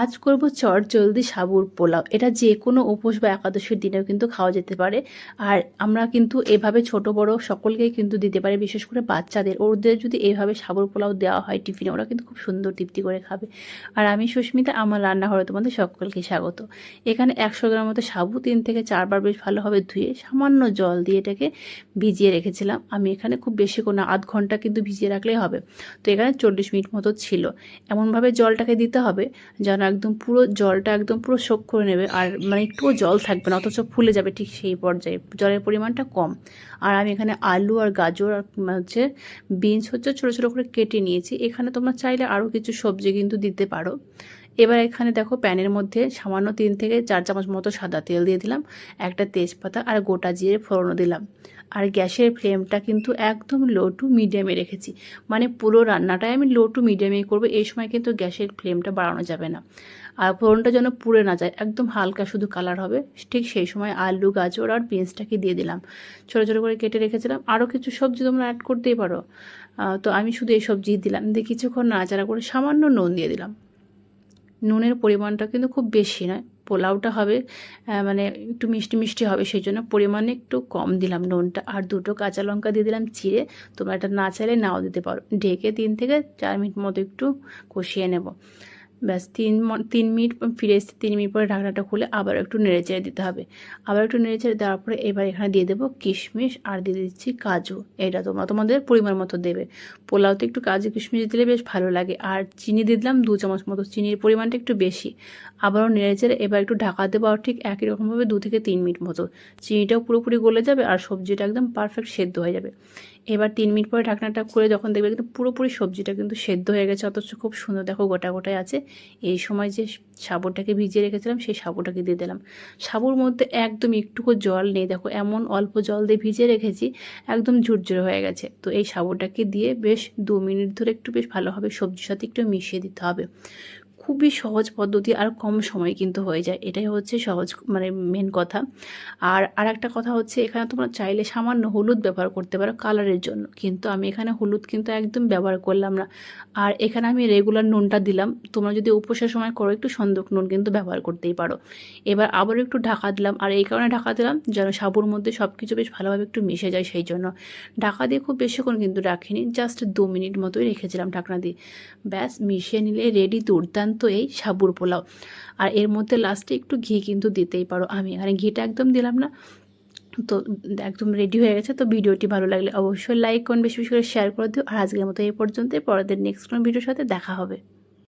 আজ করব চট জলদি সাবুর পোলাও। এটা যে কোনো উপোস বা একাদশীর দিনেও কিন্তু খাওয়া যেতে পারে। আর আমরা কিন্তু এভাবে ছোট, বড় সকলকেই কিন্তু দিতে পারি, বিশেষ করে বাচ্চাদের। ওদের যদি এইভাবে সাবুর পোলাও দেওয়া হয় টিফিনে, ওরা কিন্তু খুব সুন্দর তৃপ্তি করে খাবে। আর আমি সুস্মিতা, আমার রান্নাঘরে তোমাদের সকলকে স্বাগত। এখানে একশো গ্রাম মতো সাবু, তিন থেকে চারবার বেশ ভালোভাবে ধুয়ে সামান্য জল দিয়ে এটাকে ভিজিয়ে রেখেছিলাম। আমি এখানে খুব বেশি কোনো আধ ঘণ্টা কিন্তু ভিজিয়ে রাখলেই হবে। তো এখানে চল্লিশ মিনিট মতো ছিল। এমনভাবে জলটাকে দিতে হবে যেন একদম পুরো জলটা একদম পুরো শোক করে নেবে। আর মানে একটুও জল থাকবে না, অথচ ফুলে যাবে ঠিক সেই পর্যায়ে। জলের পরিমাণটা কম। আর আমি এখানে আলু আর গাজর আর হচ্ছে বিনস হচ্ছে ছোটো ছোটো করে কেটে নিয়েছি। এখানে তোমরা চাইলে আরও কিছু সবজি কিন্তু দিতে পারো। এবার এখানে দেখো প্যানের মধ্যে সামান্য তিন থেকে চার চামচ মতো সাদা তেল দিয়ে দিলাম, একটা তেজপাতা আর গোটা জিরে ফোড়নও দিলাম। আর গ্যাসের ফ্লেমটা কিন্তু একদম লো টু মিডিয়ামে রেখেছি। মানে পুরো রান্নাটাই আমি লো টু মিডিয়ামেই করব, এই সময় কিন্তু গ্যাসের ফ্লেমটা বাড়ানো যাবে না। আর ফোড়নটা যেন পুড়ে না যায়, একদম হালকা শুধু কালার হবে, ঠিক সেই সময় আলু, গাজর আর বিনসটাকে দিয়ে দিলাম। ছোটো ছোটো করে কেটে রেখেছিলাম আরও কিছু সবজি তোমরা অ্যাড করতেই পারো। তো আমি শুধু এই সবজি দিলাম, দিয়ে কিছুক্ষণ নাড়াচাড়া করে সামান্য নুন দিয়ে দিলাম। নুনের পরিমাণটা কিন্তু খুব বেশি নয় পোলাওটা হবে মানে একটু মিষ্টি মিষ্টি হবে, সেই জন্য পরিমাণে একটু কম দিলাম নুনটা। আর দুটো কাঁচা লঙ্কা দিয়ে দিলাম চিড়ে। তোমরা এটা না চাইলে নাও দিতে পারো। ঢেকে তিন থেকে চার মিনিট মতো একটু কষিয়ে নেব। ব্যাস তিন তিন মিনিট ফিরে এসে তিন মিনিট পরে ঢাকনাটা খুলে আবার একটু নেড়ে চেড়ে দিতে হবে। আবার একটু নেড়ে চেড়ে দেওয়ার পরে এবার এখানে দিয়ে দেবো কিশমিশ আর দিয়ে দিচ্ছি কাজু। এটা তোমরা তোমাদের পরিমাণ মতো দেবে। পোলাওতে একটু কাজু কিশমিশ দিলে বেশ ভালো লাগে। আর চিনি দিয়ে দিলাম দু চামচ মতো চিনির পরিমাণটা একটু বেশি। আবারও নেড়ে চেড়ে এবার একটু ঢাকা দেবো আর ঠিক একই রকমভাবে দু থেকে তিন মিনিট মতো। চিনিটাও পুরোপুরি গলে যাবে আর সবজিটা একদম পারফেক্ট সেদ্ধ হয়ে যাবে। এবার তিন মিনিট পরে ঢাকনাটা করে যখন দেখবে কিন্তু পুরোপুরি সবজিটা কিন্তু সেদ্ধ হয়ে গেছে, অথচ খুব সুন্দর, দেখো গোটা গোটায় আছে। এই সময় যে সাবুটাকে ভিজিয়ে রেখেছিলাম, সেই সাবুটাকে দিয়ে দিলাম। সাবুর মধ্যে একদম একটুকু জল নেই, দেখো এমন অল্প জল দিয়ে ভিজিয়ে রেখেছি, একদম ঝুরঝুরে হয়ে গেছে। তো এই সাবুটাকে দিয়ে বেশ দু মিনিট ধরে একটু বেশ ভালোভাবে সবজির সাথে একটু মিশিয়ে দিতে হবে। খুবই সহজ পদ্ধতি আর কম সময় কিন্তু হয়ে যায়। এটাই হচ্ছে সহজ মানে মেন কথা। আর আর একটা কথা হচ্ছে এখানে তোমরা চাইলে সামান্য হলুদ ব্যবহার করতে পারো কালারের জন্য। কিন্তু আমি এখানে হলুদ কিন্তু একদম ব্যবহার করলাম না। আর এখানে আমি রেগুলার নুনটা দিলাম। তোমরা যদি উপোসের সময় করো একটু সন্দক নুন কিন্তু ব্যবহার করতেই পারো। এবার আবার একটু ঢাকা দিলাম। আর এই কারণে ঢাকা দিলাম যেন সাবুর মধ্যে সব কিছু বেশ ভালোভাবে একটু মিশে যায় সেই জন্য। ঢাকা দিয়ে খুব বেশিক্ষণ কিন্তু রাখিনি। জাস্ট দু মিনিট মতোই রেখেছিলাম ঢাকনা দিয়ে। ব্যাস মিশিয়ে নিলে রেডি দুর্দান্ত এই সাবুর পোলাও। আর এর মধ্যে লাস্টে একটু ঘি কিন্তু দিতেই পারো। আমি এখানে ঘিটা একদম দিলাম না। তো একদম রেডি হয়ে গেছে। তো ভিডিওটি ভালো লাগলে অবশ্যই লাইক করুন, বেশি বেশি করে শেয়ার করে দিও। আর আজকের মতো এই পর্যন্তই। পরের নেক্সট কোনো ভিডিওর সাথে দেখা হবে।